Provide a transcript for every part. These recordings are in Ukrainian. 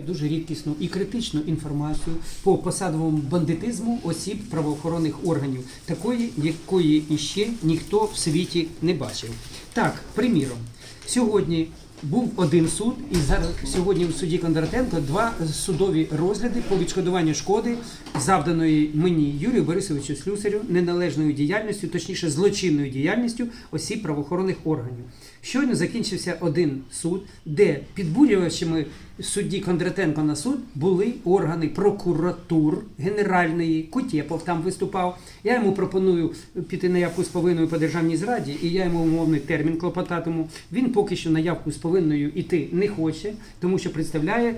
Дуже рідкісну і критичну інформацію по посадовому бандитизму осіб правоохоронних органів, такої, якої іще ніхто в світі не бачив. Так, приміром, сьогодні був один суд, і зараз сьогодні в суді Кондратенко два судові розгляди по відшкодуванню шкоди, завданої мені Юрію Борисовичу Слюсарю, неналежною діяльністю, точніше злочинною діяльністю осіб правоохоронних органів. Щойно закінчився один суд, де підбурювачами судді Кондратенко на суд були органи прокуратур Генеральної, Кутєпов там виступав. Я йому пропоную піти на явку з повинною по державній зраді, і я йому умовний термін клопотатиму. Він поки що на явку з повинною іти не хоче, тому що представляє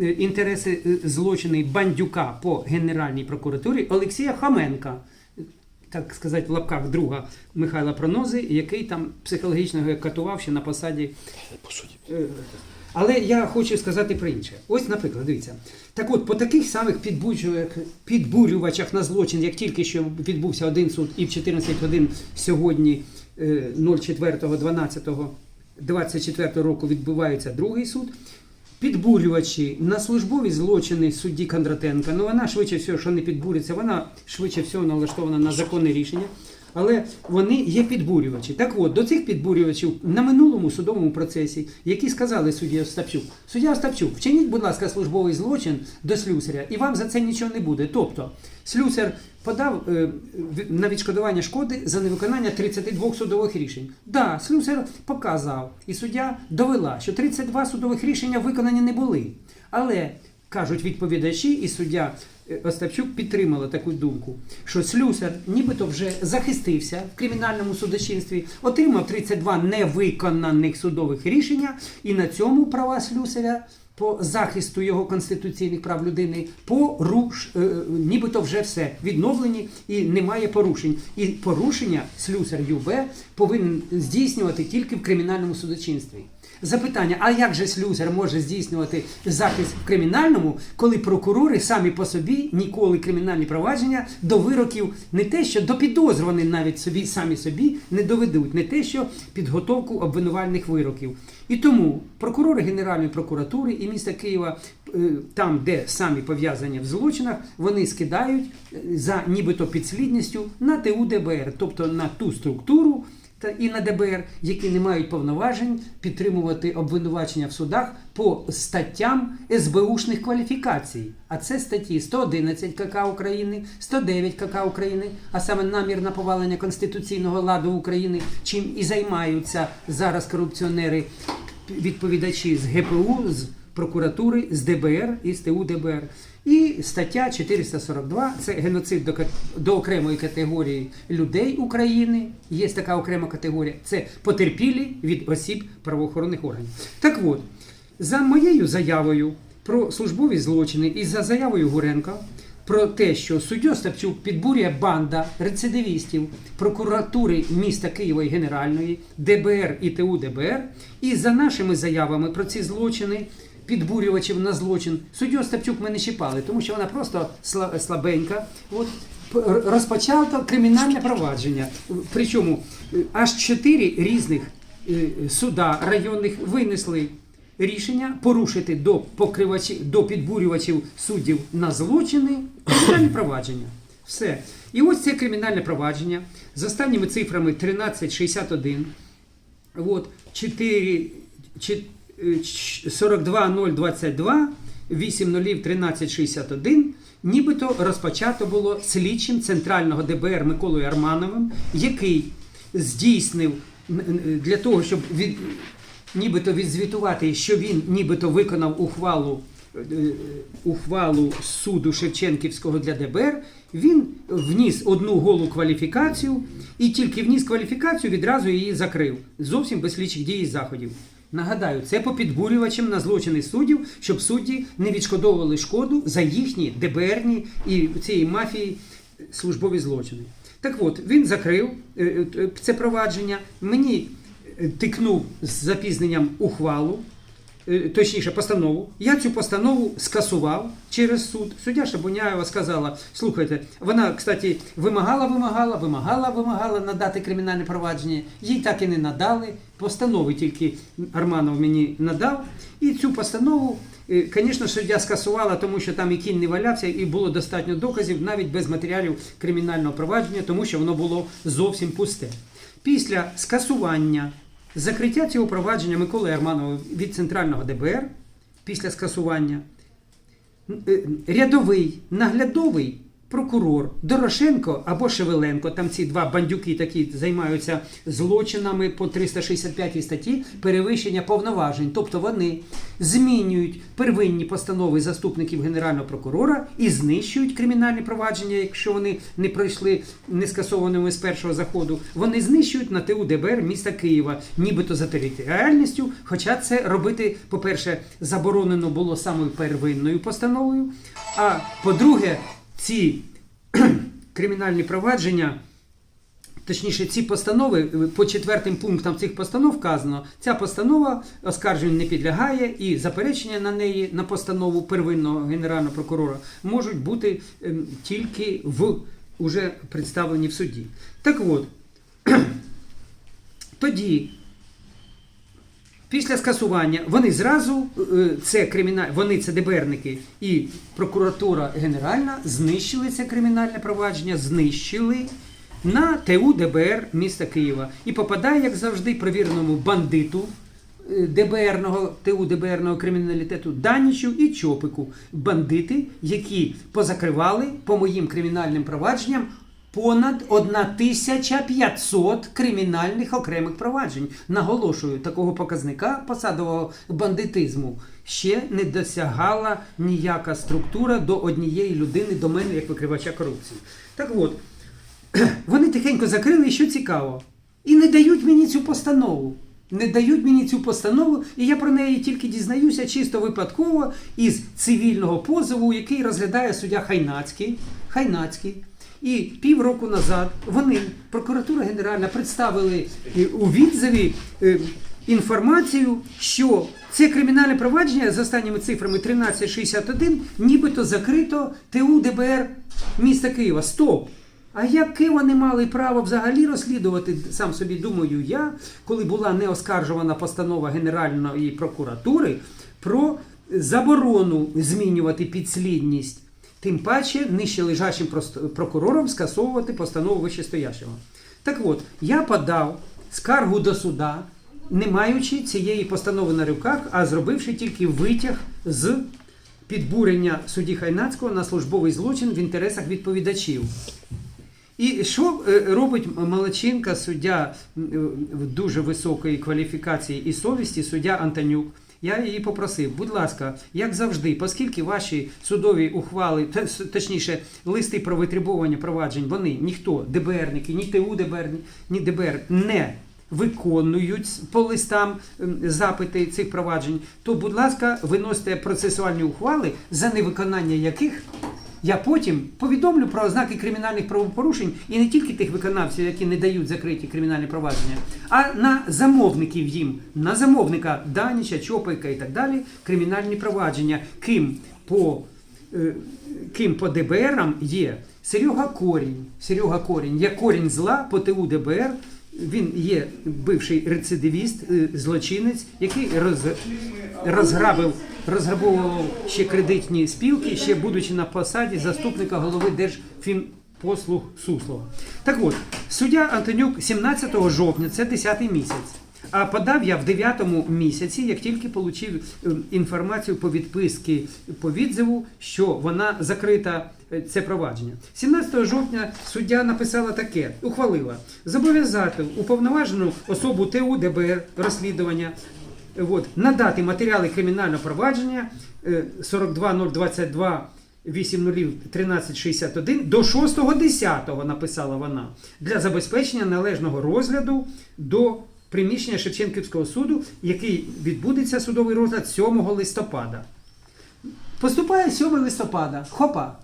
інтереси е, злочини бандюка по Генеральній прокуратурі Олексія Хаменка так сказати, в лапках друга Михайла Пронози, який там психологічно його катував ще на посаді. Е, Але я хочу сказати про інше. Ось, наприклад, дивіться. Так от, по таких самих підбурювачах, на злочин, як тільки що відбувся один суд, і в 14 годин сьогодні е, 04.12.24 року відбувається другий суд. Підбурювачі на службові злочини судді Кондратенка. Ну вона швидше всього, що не підбуриться, вона швидше всього налаштована на законне рішення. Але вони є підбурювачі. Так от, до цих підбурювачів на минулому судовому процесі, які сказали судді Остапчук, суддя Остапчук, вчиніть, будь ласка, службовий злочин до слюсаря, і вам за це нічого не буде. Тобто, слюсар подав е, на відшкодування шкоди за невиконання 32 судових рішень. Да, слюсар показав, і суддя довела, що 32 судових рішення виконані не були. Але кажуть відповідачі, і суддя е, Остапчук підтримала таку думку, що слюсар нібито вже захистився в кримінальному судочинстві, отримав 32 невиконаних судових рішення, і на цьому права слюсаря по захисту його конституційних прав людини поруш, е, нібито вже все відновлені і немає порушень. І порушення слюсар ЮБ повинен здійснювати тільки в кримінальному судочинстві. Запитання: а як же слюсар може здійснювати захист в кримінальному, коли прокурори самі по собі ніколи кримінальні провадження до вироків не те, що до підозрюваних навіть собі самі собі не доведуть, не те, що підготовку обвинувальних вироків. І тому прокурори Генеральної прокуратури і міста Києва, е, там, де самі пов'язані в злочинах, вони скидають е, за нібито підслідністю на ТУ ДБР, тобто на ту структуру та і на ДБР, які не мають повноважень підтримувати обвинувачення в судах по статтям СБУшних кваліфікацій. А це статті 111 КК України, 109 КК України, а саме намір на повалення конституційного ладу України, чим і займаються зараз корупціонери, відповідачі з ГПУ, з прокуратури, з ДБР і з ТУ ДБР. І стаття 442 це геноцид до, до окремої категорії людей України. Є така окрема категорія. Це потерпілі від осіб правоохоронних органів. Так от, за моєю заявою про службові злочини і за заявою Гуренка про те, що суддю Остапчук підбурює банда рецидивістів прокуратури міста Києва і Генеральної, ДБР і ТУ ДБР, і за нашими заявами про ці злочини. Підбурювачів на злочин суддю Остапчук ми не чіпали, тому що вона просто слабенька. От розпочато кримінальне провадження. Причому е, аж чотири різних е, суда районних винесли рішення порушити до покривачів, до підбурювачів суддів на злочини кримінальне провадження. Все. І ось це кримінальне провадження з останніми цифрами 1361. От 4, чи- е, ч- 42022, 8 нулів 1361, нібито розпочато було слідчим Центрального ДБР Миколою Армановим, який здійснив для того, щоб від, нібито відзвітувати, що він нібито виконав ухвалу. е, Ухвалу суду Шевченківського для ДБР, він вніс одну голу кваліфікацію і тільки вніс кваліфікацію, відразу її закрив. Зовсім без слідчих дій і заходів. Нагадаю, це по підбурювачам на злочини суддів, щоб судді не відшкодовували шкоду за їхні ДБРні і цієї мафії службові злочини. Так от, він закрив е, е, це провадження, мені е, тикнув з запізненням ухвалу, точніше постанову. Я цю постанову скасував через суд. Суддя Шабуняєва сказала: слухайте, вона, кстати, вимагала, вимагала, вимагала, вимагала надати кримінальне провадження. Їй так і не надали. Постанови тільки Арманов мені надав. І цю постанову Е, Звісно, суддя скасувала, тому що там і кінь не валявся, і було достатньо доказів навіть без матеріалів кримінального провадження, тому що воно було зовсім пусте. Після скасування закриття цього провадження Миколи Арманова від Центрального ДБР, після скасування, е, рядовий наглядовий прокурор Дорошенко або Шевеленко, там ці два бандюки такі займаються злочинами по 365 статті перевищення повноважень. Тобто вони змінюють первинні постанови заступників генерального прокурора і знищують кримінальні провадження, якщо вони не пройшли не скасованими з першого заходу. Вони знищують на ТУ ДБР міста Києва, нібито за територіальністю. Хоча це робити, по-перше, заборонено було самою первинною постановою. А по-друге, ці кримінальні провадження. Точніше, ці постанови е, по четвертим пунктам цих постанов вказано, ця постанова оскарженню не підлягає, і заперечення на неї на постанову первинного генерального прокурора можуть бути ем, тільки в уже представлені в суді. Так от, тоді Після скасування вони зразу е, це криміналь, вони це ДБРники і прокуратура генеральна знищили це кримінальне провадження, знищили на ТУ ДБР міста Києва і попадає, як завжди, провіреному бандиту е, ДБРного ТУ ДБРного криміналітету Данічу і Чопику. Бандити, які позакривали по моїм кримінальним провадженням понад 1500 кримінальних окремих проваджень. Наголошую, такого показника посадового бандитизму ще не досягала ніяка структура до однієї людини, до мене як викривача корупції. Так от, вони тихенько закрили, що цікаво, і не дають мені цю постанову. Не дають мені цю постанову, і я про неї тільки дізнаюся чисто випадково із цивільного позову, який розглядає суддя Хайнацький. Хайнацький. І півроку назад вони, прокуратура генеральна, представили е, у відзиві е, інформацію, що це кримінальне провадження з останніми цифрами 1361 нібито закрито ТУ ДБР міста Києва. Стоп! А яке вони мали право взагалі розслідувати, сам собі думаю я, коли була неоскаржувана постанова Генеральної прокуратури про заборону змінювати підслідність, тим паче нижче лежачим прокурором скасовувати постанову вищестоящого. Так от, я подав скаргу до суда, не маючи цієї постанови на руках, а зробивши тільки витяг з підбурення судді Хайнацького на службовий злочин в інтересах відповідачів. І що е, робить Малачинка, суддя е, в дуже високої кваліфікації і совісті, суддя Антонюк? Я її попросив, будь ласка, як завжди, оскільки ваші судові ухвали, точніше, листи про витребування проваджень, вони ніхто, ДБРники, ні ТУ ДБР, ні ДБР не виконують по листам запити цих проваджень, то, будь ласка, виносите процесуальні ухвали, за невиконання яких я потім повідомлю про ознаки кримінальних правопорушень і не тільки тих виконавців, які не дають закриті кримінальні провадження, а на замовників їм, на замовника Даніча, Чопайка і так далі, кримінальні провадження, ким по, е, ким по ДБРам є Серега Корінь. Серега Корінь є корінь зла по ТУ ДБР. Він є бивший рецидивіст, е, злочинець, який роз, розграбив, розграбовував ще кредитні спілки, ще будучи на посаді заступника голови Держфінпослуг Суслова. Так от, суддя Антонюк 17 жовтня, це 10 місяць. А подав я в 9 місяці, як тільки отримав інформацію по відписки по відзиву, що вона закрита е, це провадження. 17 жовтня суддя написала таке: ухвалила зобов'язати уповноважену особу ТУ ДБР розслідування е, от, надати матеріали кримінального провадження е, 42022 1361 до 6.10 написала вона для забезпечення належного розгляду до приміщення Шевченківського суду, який відбудеться судовий розгляд 7 листопада. Поступає 7 листопада. Хопа.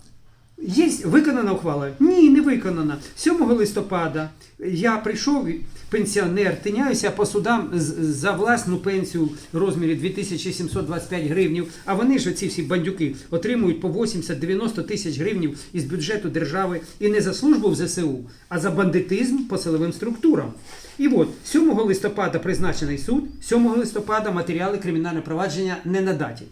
Є виконана ухвала? Ні, не виконана. 7 листопада я прийшов, пенсіонер, тиняюся по судам за власну пенсію в розмірі 2725 гривнів, а вони ж ці всі бандюки отримують по 80-90 тисяч гривнів із бюджету держави і не за службу в ЗСУ, а за бандитизм по силовим структурам. І от 7 листопада призначений суд, 7 листопада матеріали кримінального провадження не надаті.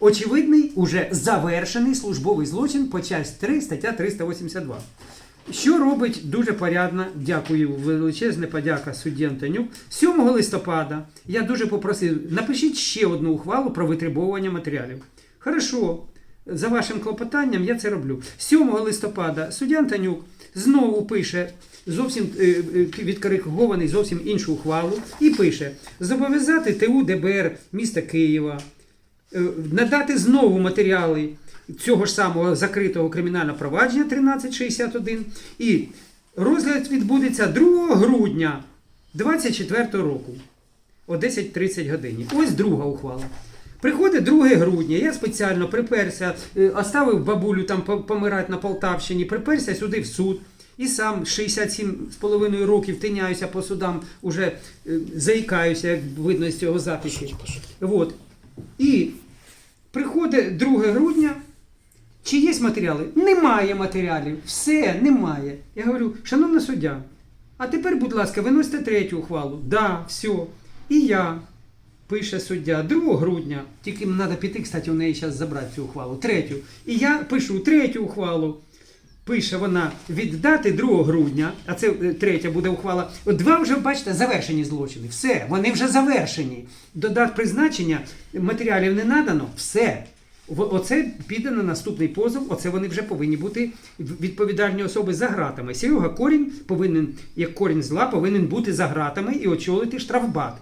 Очевидний, уже завершений службовий злочин по часть 3, стаття 382. Що робить дуже порядно, дякую, величезна подяка судді Антонюк. 7 листопада я дуже попросив, напишіть ще одну ухвалу про витребовування матеріалів. Хорошо, за вашим клопотанням я це роблю. 7 листопада суддя Антонюк знову пише зовсім е, е, відкоригований зовсім іншу ухвалу і пише: зобов'язати ТУ ДБР міста Києва надати знову матеріали цього ж самого закритого кримінального провадження 1361 і розгляд відбудеться 2 грудня 24 року о 10.30 годині. Ось друга ухвала. Приходить 2 грудня, я спеціально приперся, е, оставив бабулю там помирати на Полтавщині, приперся сюди в суд. І сам 67,5 років тиняюся по судам, уже е, заїкаюся, як видно з цього запису. Вот. І приходить 2 грудня. Чи є матеріали? Немає матеріалів. Все, немає. Я говорю, шановна суддя, а тепер, будь ласка, виносите третю ухвалу. Да, все. І я, пише суддя, 2 грудня, тільки треба піти, кстати, у неї зараз забрати цю ухвалу. Третю. І я пишу третю ухвалу. Пише вона віддати 2 грудня, а це е, третя буде ухвала. От два вже, бачите, завершені злочини. Все, вони вже завершені. До дат призначення матеріалів не надано, все. Оце піде на наступний позов, оце вони вже повинні бути відповідальні особи за гратами. Серега Корінь повинен, як корінь зла, повинен бути за гратами і очолити штрафбат.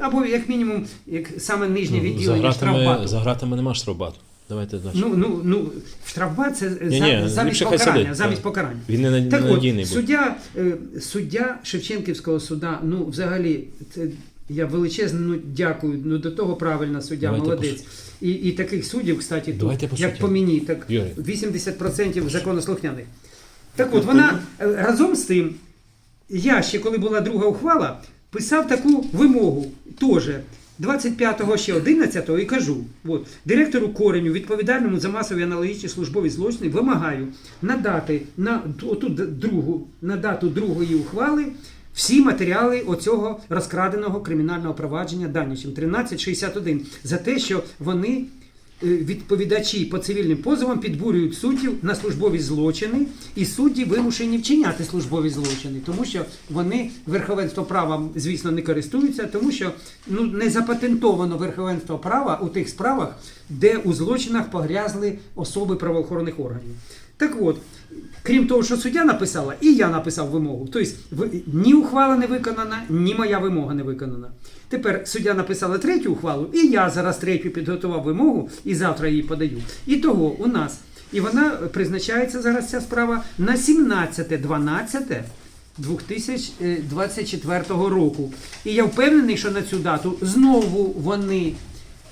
Або, як мінімум, як саме нижнє Ну, за, відділення штрафбату. за гратами нема штрафбату. Давайте далі. Ну, ну, ну, штрафбат це Ні, за- ні, замість ліпше хай покарання. сидить, замість так. покарання. Він не Так от, надійний суддя, е, суддя Шевченківського суда, ну, взагалі, це, я величезно ну, дякую. Ну, до того правильно суддя, Давайте молодець. І, і таких суддів, кстати, тут, Давайте по як суті. по мені, так Юрій. 80% законослухняних. Так от, вона е, разом з тим, я ще коли була друга ухвала, писав таку вимогу теж. 25-го ще 11-го і кажу, от, директору Кореню, відповідальному за масові аналогічні службові злочини, вимагаю надати на отут другу, на дату другої ухвали всі матеріали оцього розкраденого кримінального провадження Данічем 1361 за те, що вони відповідачі по цивільним позовам підбурюють суддів на службові злочини, і судді вимушені вчиняти службові злочини, тому що вони верховенство права, звісно, не користуються, тому що ну не запатентовано верховенство права у тих справах, де у злочинах погрязли особи правоохоронних органів. Так от, крім того, що суддя написала, і я написав вимогу. Тобто ні ухвала не виконана, ні моя вимога не виконана. Тепер суддя написала третю ухвалу, і я зараз третю підготував вимогу, і завтра її подаю. І того у нас. І вона призначається зараз ця справа на 17.12. 2024 року. І я впевнений, що на цю дату знову вони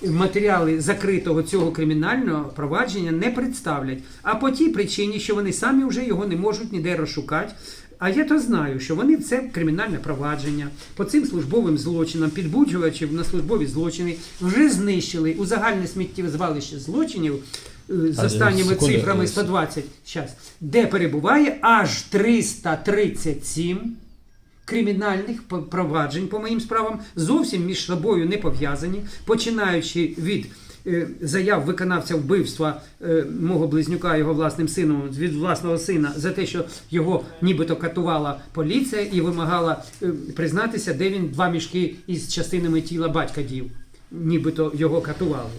матеріали закритого цього кримінального провадження не представлять. А по тій причині, що вони самі вже його не можуть ніде розшукати. А я то знаю, що вони це кримінальне провадження по цим службовим злочинам, підбуджувачів на службові злочини вже знищили у загальне сміттєзвалище злочинів е, з останніми цифрами е, 120, щас, де перебуває аж 337 кримінальних проваджень по моїм справам зовсім між собою не пов'язані, починаючи від е, заяв виконавця вбивства е, мого близнюка його власним сином від власного сина за те, що його нібито катувала поліція і вимагала е, признатися, де він два мішки із частинами тіла батька дів, нібито його катували.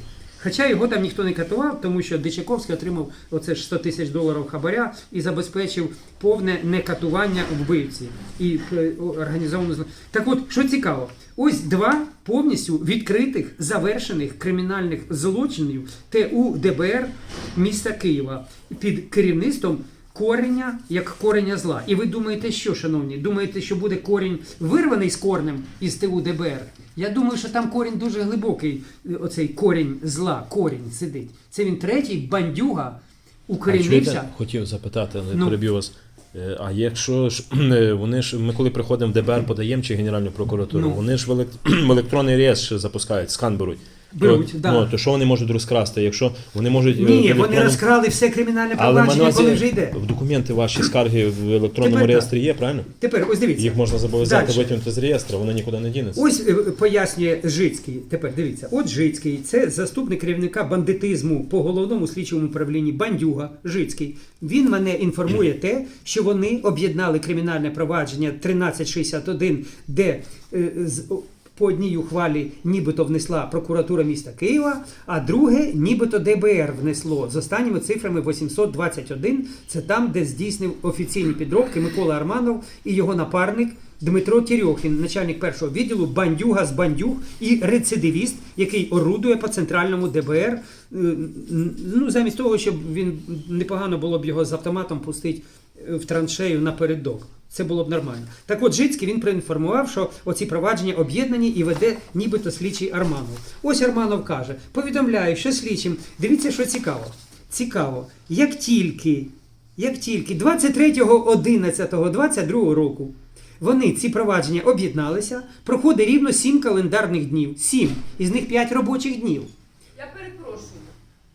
Хоча його там ніхто не катував, тому що Дичаковський отримав оце ж 100 тисяч доларів хабаря і забезпечив повне некатування вбивці і е, організовану. Так от, що цікаво, ось два повністю відкритих завершених кримінальних злочинів ТУ ДБР міста Києва під керівництвом кореня як кореня зла. І ви думаєте, що, шановні? Думаєте, що буде корінь вирваний з корнем із ТУ ДБР? Я думаю, що там корінь дуже глибокий, е, оцей корінь зла, корінь сидить. Це він третій бандюга укорінився. хотів запитати, але Ну. переб'ю вас. Е, А якщо ж е, вони ж ми коли приходимо в ДБР, подаємо чи Генеральну прокуратуру, Ну. вони ж в, елект... в електронний реєстр ще запускають, скан беруть. Беруть, то, да. ну, то що вони можуть розкрасти? Якщо вони можуть е, в Ні, вони розкрали все кримінальне Але провадження, коли вже йде. в документи ваші скарги в електронному Тепер так. реєстрі є, правильно? Тепер ось дивіться. Їх можна зобов'язати Дальше. витягнути з реєстру, воно нікуди не дінеться. Ось е, пояснює Жицький. Тепер дивіться, от Жицький, це заступник керівника бандитизму по головному слідчому управлінні Бандюга Жицький. Він мене інформує те, що вони об'єднали кримінальне провадження 1361, де е, з по одній ухвалі нібито внесла прокуратура міста Києва, а друге нібито ДБР внесло з останніми цифрами 821. Це там, де здійснив офіційні підробки Микола Арманов і його напарник Дмитро Тірьохін, начальник першого відділу, бандюга з бандюг і рецидивіст, який орудує по центральному ДБР. Е, Ну, замість того, щоб він непогано було б його з автоматом пустити е, в траншею напередок. Це було б нормально. Так от Жицький він проінформував, що оці провадження об'єднані і веде нібито слідчий Арманов. Ось Арманов каже: повідомляю, що слідчим. Дивіться, що цікаво. Цікаво, як тільки, як тільки 23.11.22 року вони ці провадження об'єдналися, проходить рівно 7 календарних днів. 7. Із них 5 робочих днів. Я перепрошую.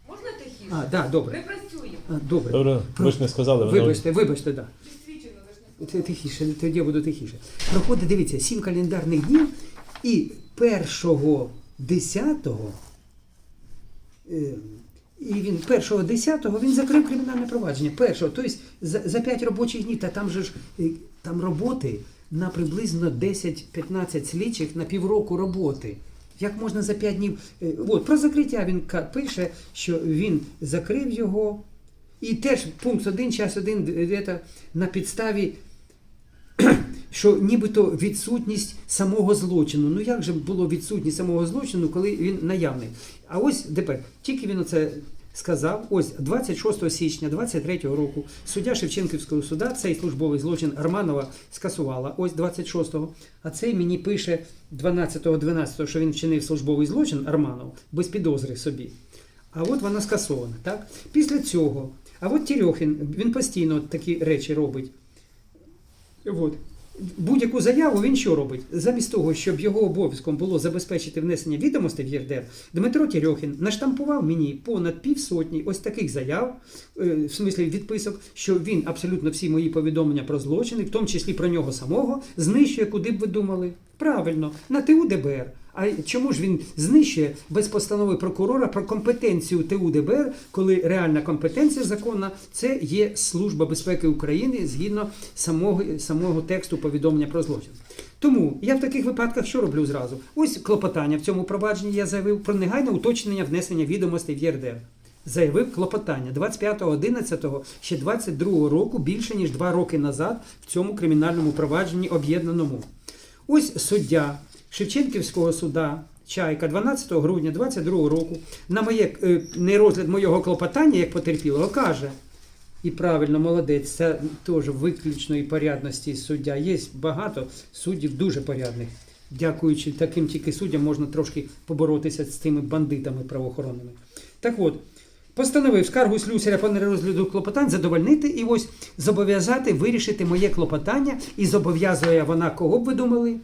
Можна тихіше? А, да, добре. Ми працюємо. А, добре. Добре, ви ж не сказали, Вибачте, вибачте, да. Підсвічено ви ж не Це тихіше, тоді я буду тихіше. Проходить, дивіться, сім календарних днів, і першого десятого, е, і він першого десятого він закрив кримінальне провадження. Першого, тобто за, за 5 робочих днів, та там же ж е, там роботи на приблизно 10-15 слідчих на півроку роботи. Як можна за 5 днів? Е, От, про закриття він пише, що він закрив його. І теж пункт 1, час 1 де-то на підставі що нібито відсутність самого злочину. Ну як же було відсутність самого злочину, коли він наявний? А ось тепер, тільки він оце сказав, ось 26 січня 23 року суддя Шевченківського суда цей службовий злочин Арманова скасувала, ось 26-го, а цей мені пише 12-12, що він вчинив службовий злочин Арманов без підозри собі. А от вона скасована. Так? Після цього, а от Тірьохін, він постійно такі речі робить. От. Будь-яку заяву він що робить? Замість того, щоб його обов'язком було забезпечити внесення відомостей в ЄРДР, Дмитро Тірьохін наштампував мені понад півсотні ось таких заяв, е, в смислі відписок, що він абсолютно всі мої повідомлення про злочини, в тому числі про нього самого, знищує, куди б ви думали. Правильно, на ТУ ДБР. А чому ж він знищує без постанови прокурора про компетенцію ТУ ДБР, коли реальна компетенція законна це є Служба безпеки України згідно самого, самого тексту повідомлення про злочин. Тому я в таких випадках що роблю зразу? Ось клопотання в цьому провадженні я заявив про негайне уточнення внесення відомостей в ЄРДР. Заявив клопотання 25.11 ще 22 року, більше ніж два роки назад, в цьому кримінальному провадженні об'єднаному. Ось суддя Шевченківського суда Чайка 12 грудня 22 року на моє е, нерозгляд моєго клопотання як потерпілого каже. І правильно, молодець, це теж виключної порядності суддя. Є багато суддів дуже порядних. Дякуючи таким тільки суддям, можна трошки поборотися з цими бандитами правоохоронними. Так от, постановив скаргу слюсаря по нерозгляду клопотань задовольнити і ось зобов'язати вирішити моє клопотання. І зобов'язує вона кого б ви думали?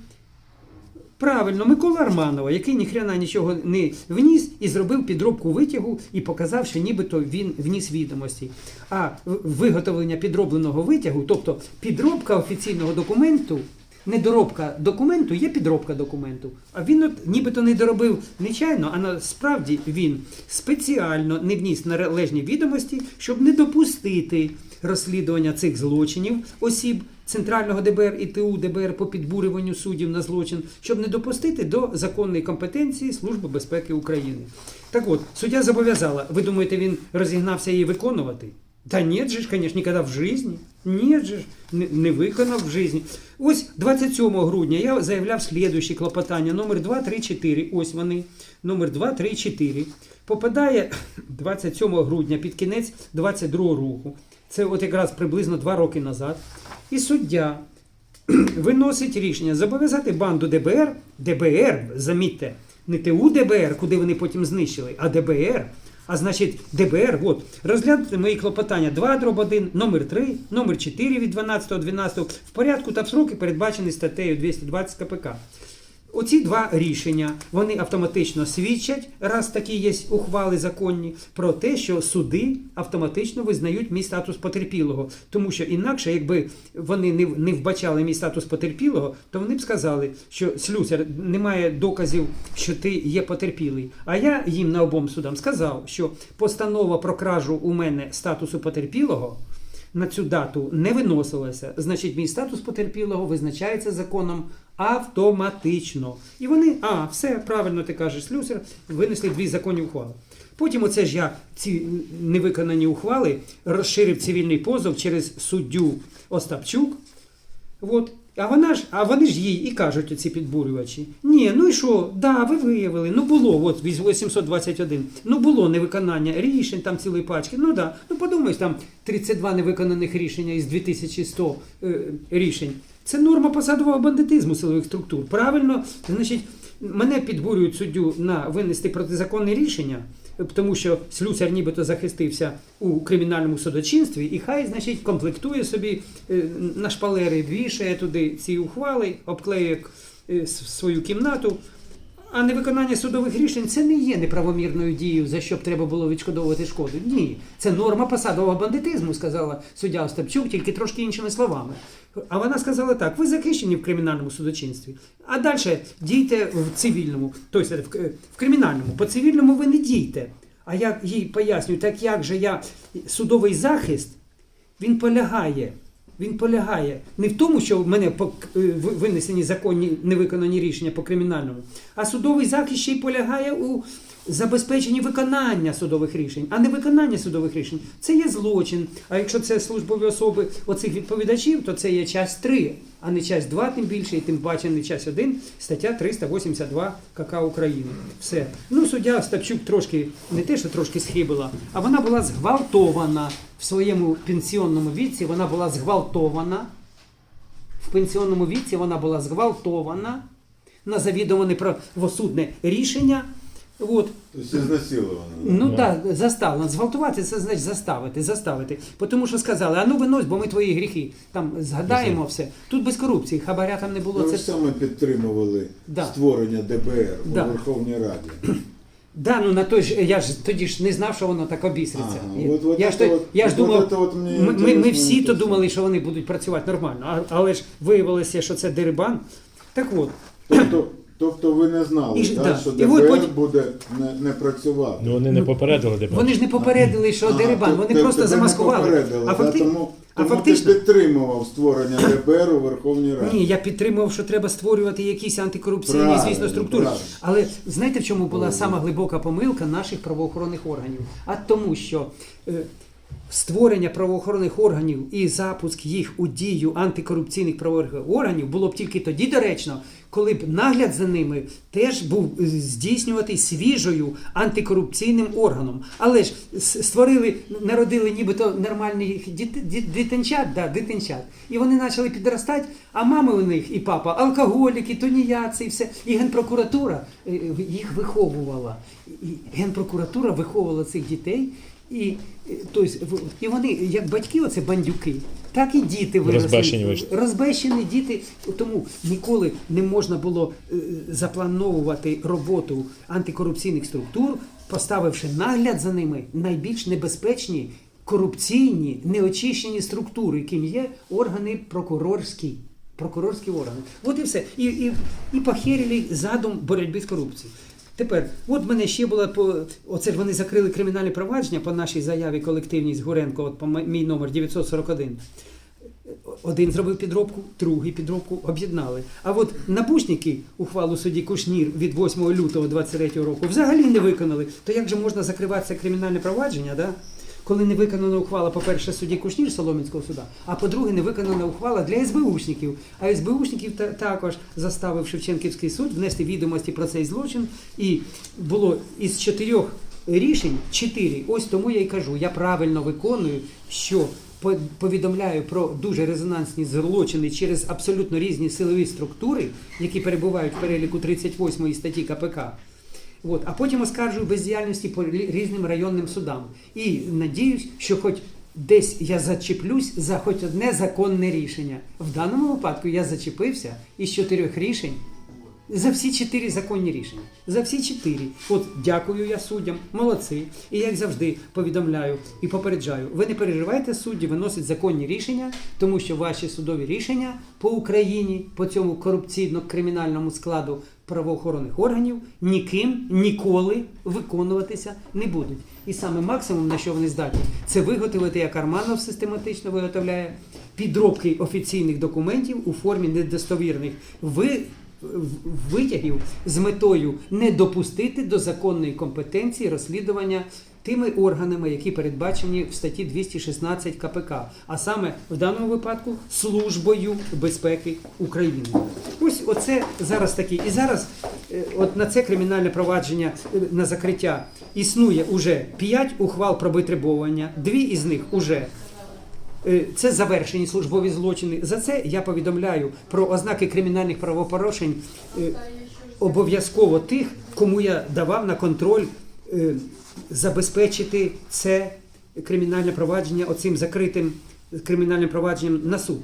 Правильно, Микола Арманова, який ніхрена нічого не вніс і зробив підробку витягу і показав, що нібито він вніс відомості. А виготовлення підробленого витягу, тобто підробка офіційного документу, недоробка документу є підробка документу. А він от нібито не доробив нечайно, а насправді він спеціально не вніс належні відомості, щоб не допустити розслідування цих злочинів осіб Центрального ДБР і ТУ ДБР по підбурюванню суддів на злочин, щоб не допустити до законної компетенції Служби безпеки України. Так от, суддя зобов'язала. Ви думаєте, він розігнався її виконувати? Та ні же ж, конечно, ніколи в житті. Ні же ж, не, виконав в житті. Ось 27 грудня я заявляв слідуючі клопотання номер 2, 3, 4. Ось вони. Номер 2, 3, 4. Попадає 27 грудня під кінець 22 року. Це от якраз приблизно 2 роки назад. І суддя виносить рішення зобов'язати банду ДБР, ДБР, замітьте, не ТУ ДБР, куди вони потім знищили, а ДБР. А значить, ДБР, от, розглянути мої клопотання 2 дроб 1, номер 3, номер 4 від 12.12 в порядку та в сроки, передбачені статтею 220 КПК. Оці два рішення вони автоматично свідчать, раз такі є ухвали законні, про те, що суди автоматично визнають мій статус потерпілого. Тому що інакше, якби вони не, не вбачали мій статус потерпілого, то вони б сказали, що слюсар немає доказів, що ти є потерпілий. А я їм на обом судам сказав, що постанова про кражу у мене статусу потерпілого на цю дату не виносилася, значить, мій статус потерпілого визначається законом автоматично. І вони, а, все, правильно ти кажеш, слюсар, винесли дві законні ухвали. Потім оце ж я ці невиконані ухвали розширив цивільний позов через суддю Остапчук. От. А вона ж, а вони ж їй і кажуть, оці підбурювачі. Ні, ну і що? Да, ви виявили. Ну було, от 821. Ну було невиконання рішень, там цілої пачки. Ну да. Ну подумай, там 32 невиконаних рішення із 2100 е, рішень. Це норма посадового бандитизму силових структур. Правильно, значить, мене підбурюють суддю на винести протизаконне рішення, е, тому що слюсар нібито захистився у кримінальному судочинстві, і хай, значить, комплектує собі е, на шпалери, вішає туди ці ухвали, обклеює е, свою кімнату. А невиконання судових рішень це не є неправомірною дією, за що б треба було відшкодовувати шкоду. Ні, це норма посадового бандитизму, сказала суддя Остапчук, тільки трошки іншими словами. А вона сказала так: ви захищені в кримінальному судочинстві, а далі дійте в цивільному, тобто в, кримінальному. По цивільному ви не дійте. А я їй пояснюю, так як же я судовий захист, він полягає. Він полягає не в тому, що в мене е, ви- винесені законні невиконані рішення по кримінальному, а судовий захист ще й полягає у забезпеченні виконання судових рішень, а не виконання судових рішень. Це є злочин. А якщо це службові особи оцих відповідачів, то це є часть 3, а не часть 2, тим більше, і тим паче не часть 1, стаття 382 КК України. Все. Ну, суддя Остапчук трошки не те, що трошки схибила, а вона була зґвалтована в своєму пенсіонному віці. Вона була зґвалтована. В пенсіонному віці вона була зґвалтована на завідомо неправосудне рішення. От. Тобто ізнасиловано. Ну так, да, заставлено. Зґвалтувати це значить заставити, заставити. Тому що сказали, а ну винось, бо ми твої гріхи там згадаємо все. Тут без корупції, хабаря там не було. Ну, Це ж саме підтримували Да. створення ДБР Да. у Верховній Раді. Да, ну на той ж я ж тоді ж не знав, що воно так обісриться. Ага, Я- от- от я ж, от- я ж от думав, це от мені ми, ми, ми всі то думали, що вони будуть працювати нормально, а, але ж виявилося, що це дерибан. Так от, Тобто, тобто ви не знали, І ж- так, да. що І ДБР от потім- буде не, не працювати. Ну вони не попередили де вони ж не попередили, що Ага, дерибан, то- вони те- просто тебе не замаскували. попередили, А, да, факти... тому, а тому фактично. ти підтримував створення ДБР у Верховній Раді. Ні, я підтримував, що треба створювати якісь антикорупційні, Правильно, звісно, структури. правильно. Але знаєте, в чому була сама глибока помилка наших правоохоронних органів? А тому, що е, створення правоохоронних органів і запуск їх у дію антикорупційних правоохоронних органів було б тільки тоді доречно, коли б нагляд за ними теж був е, здійснюватий свіжою антикорупційним органом. Але ж створили, народили нібито нормальних дитинчат, да, дитинчат. І вони почали підростати, а мами у них і папа алкоголіки, тоніяці, і все. І генпрокуратура е, їх виховувала. І генпрокуратура виховувала цих дітей. І, тобто, і вони, як батьки, оце бандюки, так і діти виросли. Розбещені вийшли. Розбещені діти, тому ніколи не можна було е, заплановувати роботу антикорупційних структур, поставивши нагляд за ними найбільш небезпечні корупційні, неочищені структури, яким є органи прокурорські. Прокурорські органи. От і все. І, і, і похерили задум боротьби з корупцією. Тепер, от мене ще було по оце ж вони закрили кримінальне провадження по нашій заяві колективній з Горенко, от по мій номер 941. Один зробив підробку, другий підробку об'єднали. А от набушники ухвалу судді Кушнір від 8 лютого 23 року взагалі не виконали. То як же можна закриватися кримінальне провадження, да? Коли не виконана ухвала, по-перше, судді Кушнір Соломінського суда, а по-друге, не виконана ухвала для СБУшників. А СБУшників та- також заставив Шевченківський суд внести відомості про цей злочин. І було із чотирьох рішень чотири. Ось тому я й кажу, я правильно виконую, що по- повідомляю про дуже резонансні злочини через абсолютно різні силові структури, які перебувають в переліку 38 статті КПК. От, а потім оскаржую бездіяльності по рі- різним районним судам. І надіюсь, що хоч десь я зачеплюсь за хоч одне законне рішення. В даному випадку я зачепився із чотирьох рішень За всі чотири законні рішення. За всі чотири. От дякую я суддям, молодці. І як завжди повідомляю і попереджаю, ви не переживайте, судді виносять законні рішення, тому що ваші судові рішення по Україні, по цьому корупційно-кримінальному складу правоохоронних органів ніким ніколи виконуватися не будуть. І саме максимум, на що вони здатні, це виготовити, як Арманов систематично виготовляє підробки офіційних документів у формі недостовірних ви, витягів з метою не допустити до законної компетенції розслідування тими органами, які передбачені в статті 216 КПК, а саме в даному випадку Службою безпеки України. Ось оце зараз такі. І зараз е, от на це кримінальне провадження е, на закриття існує уже 5 ухвал про витребовування, дві із них уже Е, Це завершені службові злочини. За це я повідомляю про ознаки кримінальних правопорушень обов'язково тих, кому я давав на контроль забезпечити це кримінальне провадження оцим закритим кримінальним провадженням на суд.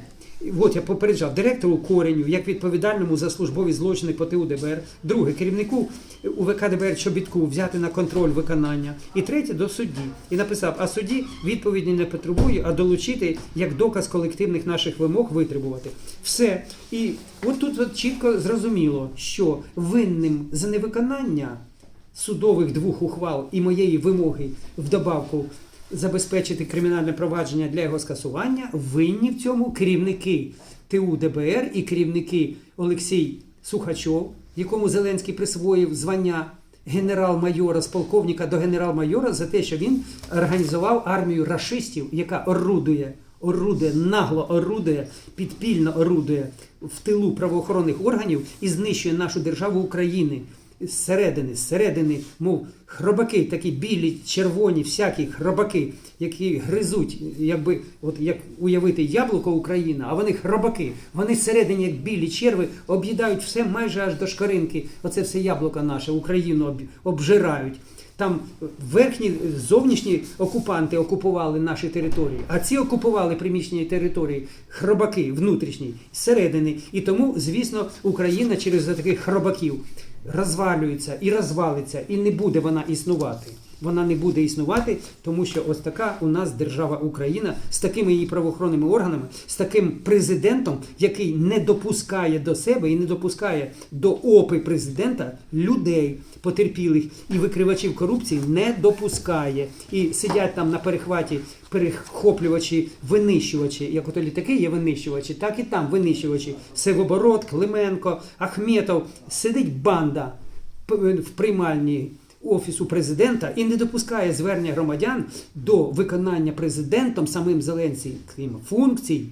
От я попереджав директору Кореню, як відповідальному за службові злочини по ТУ ДБР, друге керівнику УВК ДБР Чобітку взяти на контроль виконання, і третє до судді. І написав: а судді відповіді не потребує, а долучити як доказ колективних наших вимог витребувати. Все. І от тут от чітко зрозуміло, що винним за невиконання судових двох ухвал і моєї вимоги в добавку забезпечити кримінальне провадження для його скасування, винні в цьому керівники ТУ ДБР і керівники Олексій Сухачов, якому Зеленський присвоїв звання генерал-майора з полковника до генерал-майора за те, що він організував армію рашистів, яка орудує. Орудує, нагло орудує, підпільно орудує в тилу правоохоронних органів і знищує нашу державу України зсередини, зсередини, мов хробаки, такі білі, червоні, всякі хробаки, які гризуть, якби от як уявити яблуко Україна, а вони хробаки. Вони зсередині, як білі черви, об'їдають все майже аж до шкаринки. Оце все яблуко наше, Україну обжирають. Там верхні зовнішні окупанти окупували наші території, а ці окупували приміщення території, хробаки внутрішні, зсередини. І тому, звісно, Україна через таких хробаків розвалюється і розвалиться, і не буде вона існувати. Вона не буде існувати, тому що ось така у нас держава Україна з такими її правоохоронними органами, з таким президентом, який не допускає до себе і не допускає до опи президента людей потерпілих і викривачів корупції, не допускає. І сидять там на перехваті перехоплювачі, винищувачі. Як ото літаки є винищувачі, так і там винищувачі. Севоборот, Клименко, Ахметов. Сидить банда в приймальні офісу президента і не допускає звернення громадян до виконання президентом самим Зеленським функцій.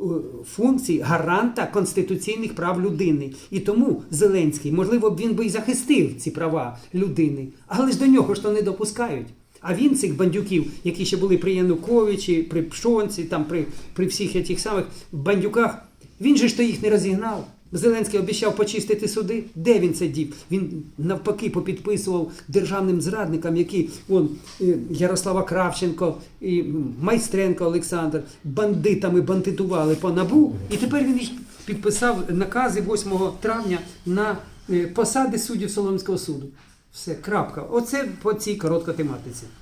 е, Функцій гаранта конституційних прав людини. І тому Зеленський, можливо, він би і захистив ці права людини, але ж до нього ж то не допускають. А він цих бандюків, які ще були при Януковичі, при Пшонці, там при, при всіх тих самих бандюках, він же ж то їх не розігнав. Зеленський обіцяв почистити суди. Де він це дів? Він навпаки попідписував державним зрадникам, які вон е, Ярослава Кравченко і Майстренко Олександр бандитами бандитували по набу. І тепер він їх підписав накази 8 травня на е, посади суддів Соломського суду. Все, крапка. Оце по цій короткій тематиці.